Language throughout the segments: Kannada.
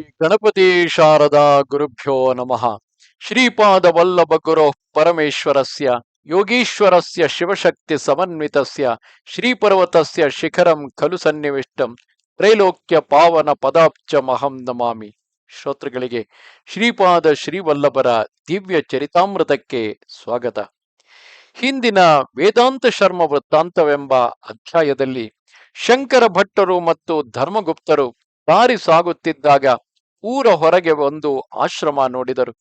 ಗಣಪತಿ ಶಾರದಾ ಗುರುಭ್ಯೋ ನಮಃ. ಶ್ರೀಪಾದ ವಲ್ಲಭ ಗುರು ಪರಮೇಶ್ವರಸ್ಯ, ಯೋಗೀಶ್ವರಸ್ಯ ಶಿವಶಕ್ತಿ ಸಮನ್ವಿತಸ್ಯ, ಶ್ರೀಪರ್ವತಸ್ಯ ಶಿಖರಂ ಖಲು ಸನ್ನಿವಿಷ್ಟಂ, ತ್ರೈಲೋಕ್ಯ ಪಾವನ ಪದಾಬ್ಜ ಮಹಂ ನಮಾಮಿ. ಶ್ರೋತೃಗಳಿಗೆ ಶ್ರೀಪಾದ ಶ್ರೀವಲ್ಲಭರ ದಿವ್ಯ ಚರಿತಾಮೃತಕ್ಕೆ ಸ್ವಾಗತ. ಹಿಂದಿನ ವೇದಾಂತ ಶರ್ಮ ವೃತ್ತಾಂತವೆಂಬ ಅಧ್ಯಾಯದಲ್ಲಿ ಶಂಕರ ಭಟ್ಟರು ಮತ್ತು ಧರ್ಮಗುಪ್ತರು ದಾರಿ ಸಾಗುತ್ತಿದ್ದಾಗ ಊರ ಹೊರಗೆ ಒಂದು ಆಶ್ರಮ ನೋಡಿದರು.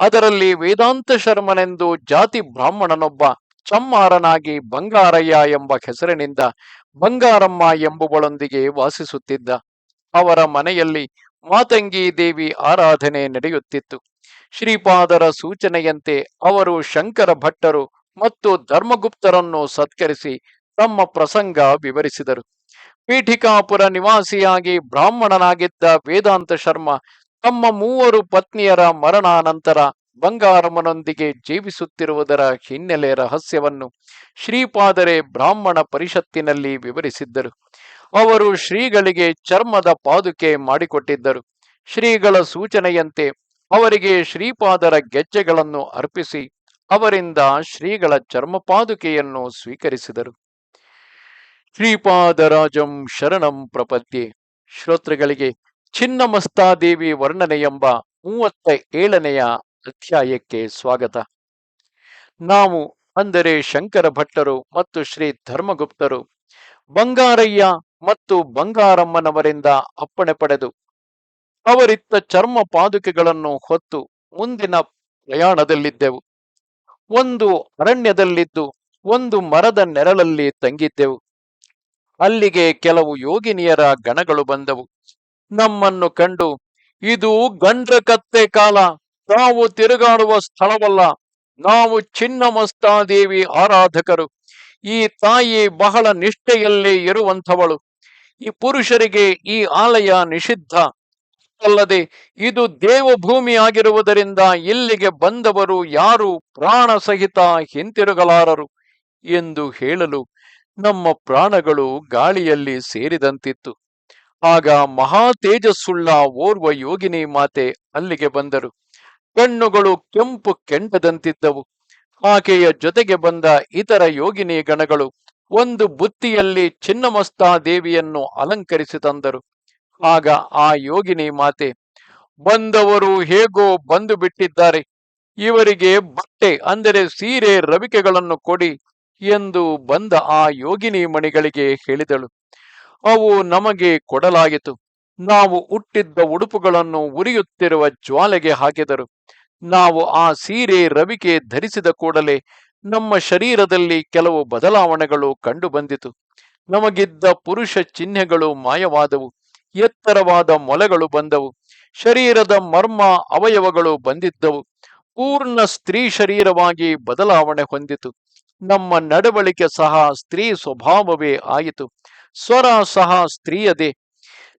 ಅದರಲ್ಲಿ ವೇದಾಂತ ಶರ್ಮನೆಂದು ಜಾತಿ ಬ್ರಾಹ್ಮಣನೊಬ್ಬ ಚಮ್ಮಾರನಾಗಿ ಬಂಗಾರಯ್ಯ ಎಂಬ ಹೆಸರಿನಿಂದ ಬಂಗಾರಮ್ಮ ಎಂಬುವಳೊಂದಿಗೆ ವಾಸಿಸುತ್ತಿದ್ದ. ಅವರ ಮನೆಯಲ್ಲಿ ಮಾತಂಗಿ ದೇವಿ ಆರಾಧನೆ ನಡೆಯುತ್ತಿತ್ತು. ಶ್ರೀಪಾದರ ಸೂಚನೆಯಂತೆ ಅವರು ಶಂಕರ ಭಟ್ಟರು ಮತ್ತು ಧರ್ಮಗುಪ್ತರನ್ನು ಸತ್ಕರಿಸಿ ತಮ್ಮ ಪ್ರಸಂಗ ವಿವರಿಸಿದರು. ಪೀಠಿಕಾಪುರ ನಿವಾಸಿಯಾಗಿ ಬ್ರಾಹ್ಮಣನಾಗಿದ್ದ ವೇದಾಂತ ಶರ್ಮ ತಮ್ಮ ಮೂವರು ಪತ್ನಿಯರ ಮರಣಾನಂತರ ಬಂಗಾರಮ್ಮನೊಂದಿಗೆ ಜೀವಿಸುತ್ತಿರುವುದರ ಹಿನ್ನೆಲೆ ರಹಸ್ಯವನ್ನು ಶ್ರೀಪಾದರೆ ಬ್ರಾಹ್ಮಣ ಪರಿಷತ್ತಿನಲ್ಲಿ ವಿವರಿಸಿದ್ದರು. ಅವರು ಶ್ರೀಗಳಿಗೆ ಚರ್ಮದ ಪಾದುಕೆ ಮಾಡಿಕೊಟ್ಟಿದ್ದರು. ಶ್ರೀಗಳ ಸೂಚನೆಯಂತೆ ಅವರಿಗೆ ಶ್ರೀಪಾದರ ಗೆಜ್ಜೆಗಳನ್ನು ಅರ್ಪಿಸಿ ಅವರಿಂದ ಶ್ರೀಗಳ ಚರ್ಮ ಪಾದುಕೆಯನ್ನು ಸ್ವೀಕರಿಸಿದರು. ಶ್ರೀಪಾದರಾಜಂ ಶರಣಂ ಪ್ರಪದ್ಯೆ. ಶ್ರೋತೃಗಳಿಗೆ, ಚಿನ್ನಮಸ್ತಾದೇವಿ ವರ್ಣನೆ ಎಂಬ ಮೂವತ್ತ ಏಳನೆಯ ಅಧ್ಯಾಯಕ್ಕೆ ಸ್ವಾಗತ. ನಾವು ಅಂದರೆ ಶಂಕರ ಭಟ್ಟರು ಮತ್ತು ಶ್ರೀ ಧರ್ಮಗುಪ್ತರು, ಬಂಗಾರಯ್ಯ ಮತ್ತು ಬಂಗಾರಮ್ಮನವರಿಂದ ಅಪ್ಪಣೆ ಪಡೆದು, ಅವರಿತ್ತ ಚರ್ಮ ಪಾದುಕೆಗಳನ್ನು ಹೊತ್ತು ಮುಂದಿನ ಪ್ರಯಾಣದಲ್ಲಿದ್ದೆವು. ಒಂದು ಅರಣ್ಯದಲ್ಲಿದ್ದು, ಒಂದು ಮರದ ನೆರಳಲ್ಲಿ ತಂಗಿದ್ದೆವು. ಅಲ್ಲಿಗೆ ಕೆಲವು ಯೋಗಿನಿಯರ ಗಣಗಳು ಬಂದವು. ನಮ್ಮನ್ನು ಕಂಡು, ಇದು ಗಂಡ್ರ ಕತ್ತೆ ಕಾಲ, ನಾವು ತಿರುಗಾಡುವ ಸ್ಥಳವಲ್ಲ, ನಾವು ಚಿನ್ನಮಸ್ತಾದೇವಿ ಆರಾಧಕರು. ಈ ತಾಯಿ ಬಹಳ ನಿಷ್ಠೆಯಲ್ಲಿ ಇರುವಂಥವಳು. ಈ ಪುರುಷರಿಗೆ ಈ ಆಲಯ ನಿಷಿದ್ಧ. ಅಲ್ಲದೆ, ಇದು ದೇವಭೂಮಿ ಆಗಿರುವುದರಿಂದ ಇಲ್ಲಿಗೆ ಬಂದವರು ಯಾರು ಪ್ರಾಣ ಸಹಿತ ಹಿಂತಿರುಗಲಾರರು ಎಂದು ಹೇಳಲು ನಮ್ಮ ಪ್ರಾಣಗಳು ಗಾಳಿಯಲ್ಲಿ ಸೇರಿದಂತಿತ್ತು. ಆಗ ಮಹಾ ತೇಜಸ್ಸುಳ್ಳ ಓರ್ವ ಯೋಗಿನಿ ಮಾತೆ ಅಲ್ಲಿಗೆ ಬಂದರು. ಕಣ್ಣುಗಳು ಕೆಂಪು ಕೆಂಡದಂತಿದ್ದವು. ಆಕೆಯ ಜೊತೆಗೆ ಬಂದ ಇತರ ಯೋಗಿನಿ ಗಣಗಳು ಒಂದು ಬುತ್ತಿಯಲ್ಲಿ ಚಿನ್ನಮಸ್ತಾ ದೇವಿಯನ್ನು ಅಲಂಕರಿಸಿ ತಂದರು. ಆಗ ಆ ಯೋಗಿನಿ ಮಾತೆ, ಬಂದವರು ಹೇಗೋ ಬಂದು ಬಿಟ್ಟಿದ್ದಾರೆ. ಇವರಿಗೆ ಬಟ್ಟೆ, ಅಂದರೆ ಸೀರೆ, ರವಿಕೆಗಳನ್ನು ಕೊಡಿ. ಎಂದು ಬಂದ ಆ ಯೋಗಿನಿ ಮಣಿಗಳಿಗೆ ಹೇಳಿದಳು, ಅವು ನಮಗೆ ಕೊಡಲಾಯಿತು. ನಾವು ಹುಟ್ಟಿದ್ದ ಉಡುಪುಗಳನ್ನು ಉರಿಯುತ್ತಿರುವ ಜ್ವಾಲೆಗೆ ಹಾಕಿದರು. ನಾವು ಆ ಸೀರೆ ರವಿಕೆ ಧರಿಸಿದ ಕೂಡಲೇ ನಮ್ಮ ಶರೀರದಲ್ಲಿ ಕೆಲವು ಬದಲಾವಣೆಗಳು ಕಂಡುಬಂದಿತು ನಮಗಿದ್ದ ಪುರುಷ ಚಿಹ್ನೆಗಳು ಮಾಯವಾದವು. ಎತ್ತರವಾದ ಮೊಲೆಗಳು ಬಂದವು. ಶರೀರದ ಮರ್ಮ ಅವಯವಗಳು ಬಂದಿದ್ದವು. ಪೂರ್ಣ ಸ್ತ್ರೀ ಶರೀರವಾಗಿ ಬದಲಾವಣೆ ಹೊಂದಿತು. ನಮ್ಮ ನಡವಳಿಕೆ ಸಹ ಸ್ತ್ರೀ ಸ್ವಭಾವವೇ ಆಯಿತು. ಸ್ವರ ಸಹ ಸ್ತ್ರೀಯದೇ.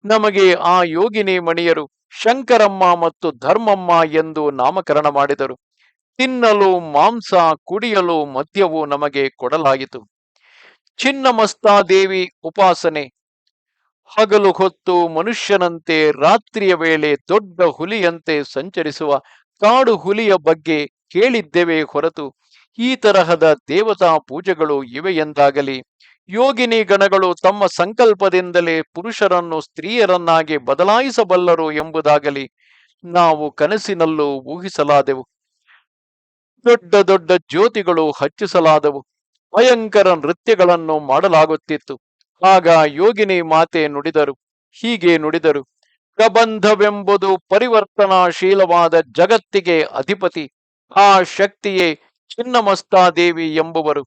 ನಮಗೆ ಆ ಯೋಗಿನಿ ಮಣಿಯರು ಶಂಕರಮ್ಮ ಮತ್ತು ಧರ್ಮಮ್ಮ ಎಂದು ನಾಮಕರಣ ಮಾಡಿದರು. ತಿನ್ನಲು ಮಾಂಸ, ಕುಡಿಯಲು ಮದ್ಯವು ನಮಗೆ ಕೊಡಲಾಯಿತು. ಚಿನ್ನಮಸ್ತಾದೇವಿ ಉಪಾಸನೆ. ಹಗಲು ಹೊತ್ತು ಮನುಷ್ಯನಂತೆ ರಾತ್ರಿಯ ವೇಳೆ ದೊಡ್ಡ ಹುಲಿಯಂತೆ ಸಂಚರಿಸುವ ಕಾಡು ಹುಲಿಯ ಬಗ್ಗೆ ಕೇಳಿದ್ದೇವೆ ಹೊರತು ಈ ತರಹದ ದೇವತಾ ಪೂಜೆಗಳು ಇವೆ ಎಂದಾಗಲಿ, ಯೋಗಿನಿ ಗಣಗಳು ತಮ್ಮ ಸಂಕಲ್ಪದಿಂದಲೇ ಪುರುಷರನ್ನು ಸ್ತ್ರೀಯರನ್ನಾಗಿ ಬದಲಾಯಿಸಬಲ್ಲರು ಎಂಬುದಾಗಲಿ ನಾವು ಕನಸಿನಲ್ಲೂ ಊಹಿಸಲಾದೆವು. ದೊಡ್ಡ ದೊಡ್ಡ ಜ್ಯೋತಿಗಳು ಹಚ್ಚಿಸಲಾದವು. ಭಯಂಕರ ನೃತ್ಯಗಳನ್ನು ಮಾಡಲಾಗುತ್ತಿತ್ತು. ಆಗ ಯೋಗಿನಿ ಮಾತೆ ನುಡಿದರು. ಹೀಗೆ ನುಡಿದರು. ಪ್ರಬಂಧವೆಂಬುದು ಪರಿವರ್ತನಾಶೀಲವಾದ ಜಗತ್ತಿಗೆ ಅಧಿಪತಿ. ಆ ಶಕ್ತಿಯೇ ಚಿನ್ನಮಸ್ತಾದೇವಿ ಎಂಬುವರು.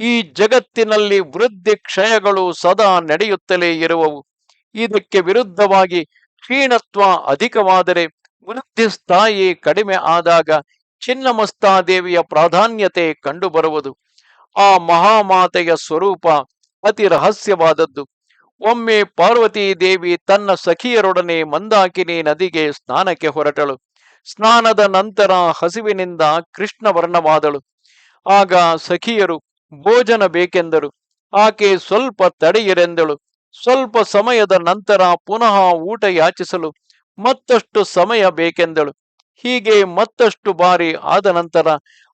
ಈ ಜಗತ್ತಿನಲ್ಲಿ ವೃದ್ಧಿ ಕ್ಷಯಗಳು ಸದಾ ನಡೆಯುತ್ತಲೇ ಇರುವವು. ಇದಕ್ಕೆ ವಿರುದ್ಧವಾಗಿ ಕ್ಷೀಣತ್ವ ಅಧಿಕವಾದರೆ ವೃದ್ಧಿ ಸ್ಥಾಯಿ ಕಡಿಮೆ ಆದಾಗ ಚಿನ್ನಮಸ್ತಾದೇವಿಯ ಪ್ರಾಧಾನ್ಯತೆ ಕಂಡುಬರುವುದು. ಆ ಮಹಾಮಾತೆಯ ಸ್ವರೂಪ ಅತಿ ರಹಸ್ಯವಾದದ್ದು. ಒಮ್ಮೆ ಪಾರ್ವತೀ ದೇವಿ ತನ್ನ ಸಖಿಯರೊಡನೆ ಮಂದಾಕಿನಿ ನದಿಗೆ ಸ್ನಾನಕ್ಕೆ ಹೊರಟಳು. ಸ್ನಾನದ ನಂತರ ಹಸಿವಿನಿಂದ ಕೃಷ್ಣ ವರ್ಣವಾದಳು. ಆಗ ಸಖಿಯರು, ಭೋಜನ ಬೇಕೆಂದರು. ಆಕೆ ಸ್ವಲ್ಪ ತಡೆಯಿರೆಂದಳು. ಸ್ವಲ್ಪ ಸಮಯದ ನಂತರ ಪುನಃ ಊಟ ಯಾಚಿಸಲು ಮತ್ತಷ್ಟು ಸಮಯ ಬೇಕೆಂದಳು. ಹೀಗೆ ಮತ್ತಷ್ಟು ಬಾರಿ ಆದ ನಂತರ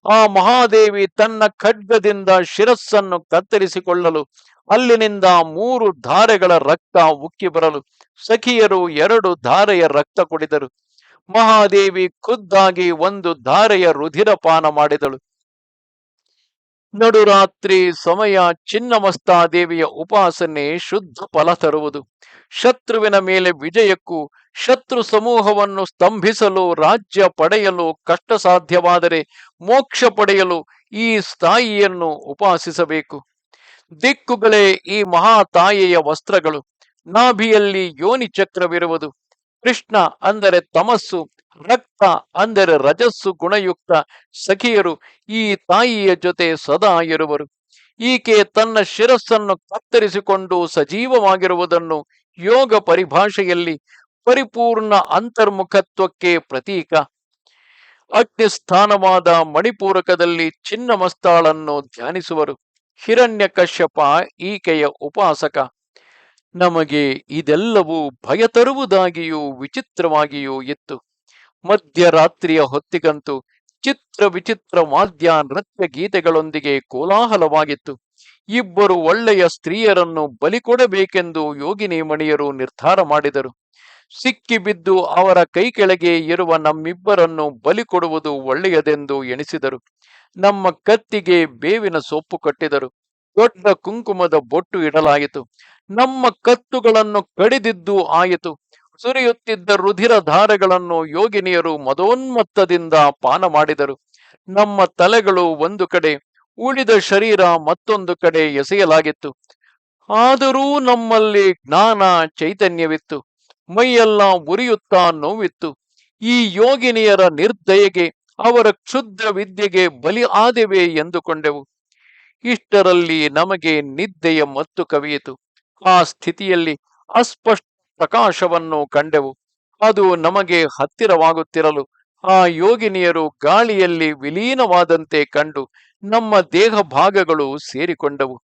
ಆ ಮಹಾದೇವಿ ತನ್ನ ಖಡ್ಗದಿಂದ ಶಿರಸ್ಸನ್ನು ಕತ್ತರಿಸಿಕೊಳ್ಳಲು ಅಲ್ಲಿನಿಂದ ಮೂರು ಧಾರೆಗಳ ರಕ್ತ ಉಕ್ಕಿ ಬರಲು ಸಖಿಯರು ಎರಡು ಧಾರೆಯ ರಕ್ತ ಕುಡಿದರು. ಮಹಾದೇವಿ ಖುದ್ದಾಗಿ ಒಂದು ಧಾರೆಯ ರುಧಿರಪಾನ ಮಾಡಿದಳು. ನಡುರಾತ್ರಿ ಸಮಯ ಚಿನ್ನಮಸ್ತಾದೇವಿಯ ಉಪಾಸನೆ ಶುದ್ಧ ಫಲ ತರುವುದು. ಶತ್ರುವಿನ ಮೇಲೆ ವಿಜಯಕ್ಕೂ ಶತ್ರು ಸಮೂಹವನ್ನು ಸ್ತಂಭಿಸಲು ರಾಜ್ಯ ಪಡೆಯಲು ಕಷ್ಟ ಸಾಧ್ಯವಾದರೆ ಮೋಕ್ಷ ಪಡೆಯಲು ಈ ಸ್ಥಾಯಿಯನ್ನು ಉಪಾಸಿಸಬೇಕು. ದಿಕ್ಕುಗಳೇ ಈ ಮಹಾ ತಾಯಿಯ ವಸ್ತ್ರಗಳು. ನಾಭಿಯಲ್ಲಿ ಯೋನಿ ಚಕ್ರವಿರುವುದು ಕೃಷ್ಣ ಅಂದರೆ ತಮಸ್ಸು, ರಕ್ತ ಅಂದರೆ ರಜಸ್ಸು, ಗುಣಯುಕ್ತ ಸಖಿಯರು, ಈ ತಾಯಿಯ ಜೊತೆ ಸದಾ ಇರುವರು. ಈಕೆ ತನ್ನ ಶಿರಸ್ಸನ್ನು ಕತ್ತರಿಸಿಕೊಂಡು ಸಜೀವವಾಗಿರುವುದನ್ನು ಯೋಗ ಪರಿಭಾಷೆಯಲ್ಲಿ ಪರಿಪೂರ್ಣ ಅಂತರ್ಮುಖತ್ವಕ್ಕೆ ಪ್ರತೀಕ. ಅಗ್ನಿಸ್ಥಾನವಾದ ಮಣಿಪೂರಕದಲ್ಲಿ ಚಿನ್ನಮಸ್ತಾಳನ್ನು ಧ್ಯಾನಿಸುವರು. ಹಿರಣ್ಯಕಶ್ಯಪ ಈಕೆಯ ಉಪಾಸಕ. ನಮಗೆ ಇದೆಲ್ಲವೂ ಭಯ ತರುವುದಾಗಿಯೂ ವಿಚಿತ್ರವಾಗಿಯೂ ಇತ್ತು. ಮಧ್ಯರಾತ್ರಿಯ ಹೊತ್ತಿಗಂತೂ ಚಿತ್ರ ವಿಚಿತ್ರ ವಾದ್ಯ ನೃತ್ಯ ಗೀತೆಗಳೊಂದಿಗೆ ಕೋಲಾಹಲವಾಗಿತ್ತು. ಇಬ್ಬರು ಒಳ್ಳೆಯ ಸ್ತ್ರೀಯರನ್ನು ಬಲಿ ಕೊಡಬೇಕೆಂದು ಯೋಗಿನಿ ಮಣಿಯರು ನಿರ್ಧಾರ ಮಾಡಿದರು. ಸಿಕ್ಕಿಬಿದ್ದು ಅವರ ಕೈ ಕೆಳಗೆ ಇರುವ ನಮ್ಮಿಬ್ಬರನ್ನು ಬಲಿ ಕೊಡುವುದು ಒಳ್ಳೆಯದೆಂದು ಎಣಿಸಿದರು. ನಮ್ಮ ಕತ್ತಿಗೆ ಬೇವಿನ ಸೊಪ್ಪು ಕಟ್ಟಿದರು. ದೊಡ್ಡ ಕುಂಕುಮದ ಬೊಟ್ಟು ಇಡಲಾಯಿತು. ನಮ್ಮ ಕತ್ತುಗಳನ್ನು ಕಡಿದಿದ್ದು ಆಯಿತು. ಸುರಿಯುತ್ತಿದ್ದ ರುಧಿರ ಧಾರೆಗಳನ್ನು ಯೋಗಿನಿಯರು ಮದೋನ್ಮತ್ತದಿಂದ ಪಾನ ಮಾಡಿದರು. ನಮ್ಮ ತಲೆಗಳು ಒಂದು ಕಡೆ ಉಳಿದ ಶರೀರ ಮತ್ತೊಂದು ಕಡೆ ಎಸೆಯಲಾಗಿತ್ತು. ಆದರೂ ನಮ್ಮಲ್ಲಿ ಜ್ಞಾನ ಚೈತನ್ಯವಿತ್ತು. ಮೈಯೆಲ್ಲ ಉರಿಯುತ್ತಾ ನೋವಿತ್ತು. ಈ ಯೋಗಿನಿಯರ ನಿರ್ದಯೆಗೆ ಅವರ ಕ್ಷುದ್ರ ವಿದ್ಯೆಗೆ ಬಲಿ ಆದೆವೆ ಎಂದುಕೊಂಡೆವು. ಇಷ್ಟರಲ್ಲಿ ನಮಗೆ ನಿದ್ದೆಯ ಮತ್ತು ಕವಿಯಿತು. ಆ ಸ್ಥಿತಿಯಲ್ಲಿ ಅಸ್ಪಷ್ಟ ಪ್ರಕಾಶವನ್ನು ಕಂಡೆವು. ಅದು ನಮಗೆ ಹತ್ತಿರವಾಗುತ್ತಿರಲು ಆ ಯೋಗಿನಿಯರು ಗಾಳಿಯಲ್ಲಿ ವಿಲೀನವಾದಂತೆ ಕಂಡು ನಮ್ಮ ದೇಹ ಭಾಗಗಳು ಸೇರಿಕೊಂಡವು.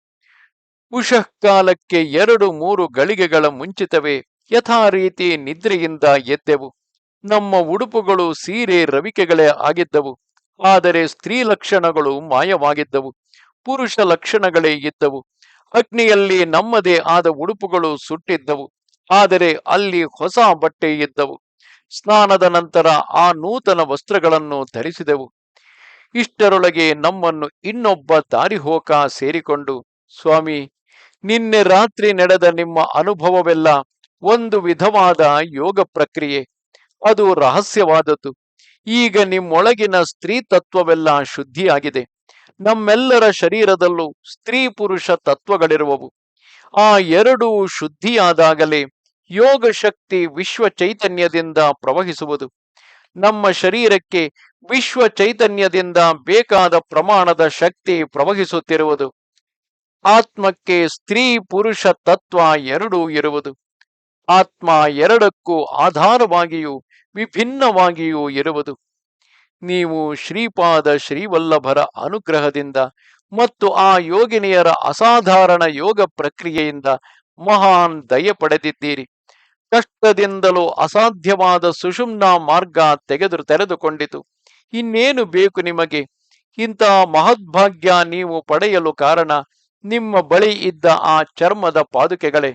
ಉಷಃಕಾಲಕ್ಕೆ ಎರಡು ಮೂರು ಗಳಿಗೆಗಳ ಮುಂಚಿತವೇ ಯಥಾ ರೀತಿ ನಿದ್ರೆಯಿಂದ ಎದ್ದೆವು. ನಮ್ಮ ಉಡುಪುಗಳು ಸೀರೆ ರವಿಕೆಗಳೇ ಆಗಿದ್ದವು. ಆದರೆ ಸ್ತ್ರೀ ಲಕ್ಷಣಗಳು ಮಾಯವಾಗಿದ್ದವು. ಪುರುಷ ಲಕ್ಷಣಗಳೇ ಇದ್ದವು. ಅಗ್ನಿಯಲ್ಲಿ ನಮ್ಮದೇ ಆದ ಉಡುಪುಗಳು ಸುಟ್ಟಿದ್ದವು, ಆದರೆ ಅಲ್ಲಿ ಹೊಸ ಬಟ್ಟೆ ಇದ್ದವು. ಸ್ನಾನದ ನಂತರ ಆ ನೂತನ ವಸ್ತ್ರಗಳನ್ನು ಧರಿಸಿದೆವು. ಇಷ್ಟರೊಳಗೆ ನಮ್ಮನ್ನು ಇನ್ನೊಬ್ಬ ದಾರಿಹೋಕ ಸೇರಿಕೊಂಡು, ಸ್ವಾಮಿ, ನಿನ್ನೆ ರಾತ್ರಿ ನಡೆದ ನಿಮ್ಮ ಅನುಭವವೆಲ್ಲ ಒಂದು ವಿಧವಾದ ಯೋಗ ಪ್ರಕ್ರಿಯೆ. ಅದು ರಹಸ್ಯವಾದದ್ದು. ಈಗ ನಿಮ್ಮೊಳಗಿನ ಸ್ತ್ರೀ ತತ್ವವೆಲ್ಲ ಶುದ್ಧಿಯಾಗಿದೆ. ನಮ್ಮೆಲ್ಲರ ಶರೀರದಲ್ಲೂ ಸ್ತ್ರೀ ಪುರುಷ ತತ್ವಗಳಿರುವವು. ಆ ಎರಡು ಶುದ್ಧಿಯಾದಾಗಲೇ ಯೋಗ ಶಕ್ತಿ ವಿಶ್ವ ಚೈತನ್ಯದಿಂದ ಪ್ರವಹಿಸುವುದು. ನಮ್ಮ ಶರೀರಕ್ಕೆ ವಿಶ್ವ ಚೈತನ್ಯದಿಂದ ಬೇಕಾದ ಪ್ರಮಾಣದ ಶಕ್ತಿ ಪ್ರವಹಿಸುತ್ತಿರುವುದು. ಆತ್ಮಕ್ಕೆ ಸ್ತ್ರೀ ಪುರುಷ ತತ್ವ ಎರಡೂ ಇರುವುದು. ಆತ್ಮ ಎರಡಕ್ಕೂ ಆಧಾರವಾಗಿಯೂ ವಿಭಿನ್ನವಾಗಿಯೂ ಇರುವುದು. ನೀವು ಶ್ರೀಪಾದ ಶ್ರೀವಲ್ಲಭರ ಅನುಗ್ರಹದಿಂದ ಮತ್ತು ಆ ಯೋಗಿನಿಯರ ಅಸಾಧಾರಣ ಯೋಗ ಪ್ರಕ್ರಿಯೆಯಿಂದ ಮಹಾನ್ ದಯ ಪಡೆದಿದ್ದೀರಿ. ಕಷ್ಟದಿಂದಲೂ ಅಸಾಧ್ಯವಾದ ಸುಷುಮ್ನ ಮಾರ್ಗ ತೆಗೆದು ತೆರೆದುಕೊಂಡಿತು. ಇನ್ನೇನು ಬೇಕು ನಿಮಗೆ? ಇಂತಹ ಮಹದ್ಭಾಗ್ಯ ನೀವು ಪಡೆಯಲು ಕಾರಣ ನಿಮ್ಮ ಬಳಿ ಇದ್ದ ಆ ಚರ್ಮದ ಪಾದುಕೆಗಳೇ.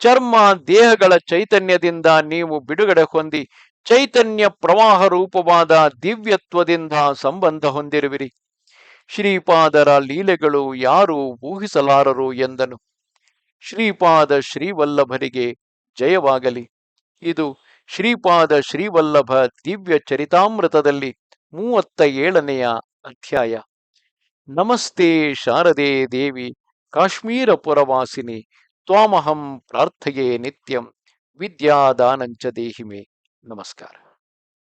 ಚರ್ಮ ದೇಹಗಳ ಚೈತನ್ಯದಿಂದ ನೀವು ಬಿಡುಗಡೆ ಹೊಂದಿ ಚೈತನ್ಯ ಪ್ರವಾಹ ರೂಪವಾದ ದಿವ್ಯತ್ವದಿಂದ ಸಂಬಂಧ ಹೊಂದಿರುವಿರಿ. ಶ್ರೀಪಾದರ ಲೀಲೆಗಳು ಯಾರು ಊಹಿಸಲಾರರು ಎಂದನು. ಶ್ರೀಪಾದ ಶ್ರೀವಲ್ಲಭರಿಗೆ ಜಯವಾಗಲಿ. ಇದು ಶ್ರೀಪಾದ ಶ್ರೀವಲ್ಲಭ ದಿವ್ಯ ಚರಿತಾಮೃತದಲ್ಲಿ ಮೂವತ್ತ ಏಳನೆಯ ಅಧ್ಯಾಯ. ನಮಸ್ತೆ ಶಾರದೆ ದೇವಿ ಕಾಶ್ಮೀರ ಪುರವಾಸಿನಿ ತ್ವಾಮಹಂ ಪ್ರಾರ್ಥೆಯೇ ನಿತ್ಯಂ. ವಿದ್ಯಾದಾನಂಚ ದೇಹಿಮೆ. नमस्कार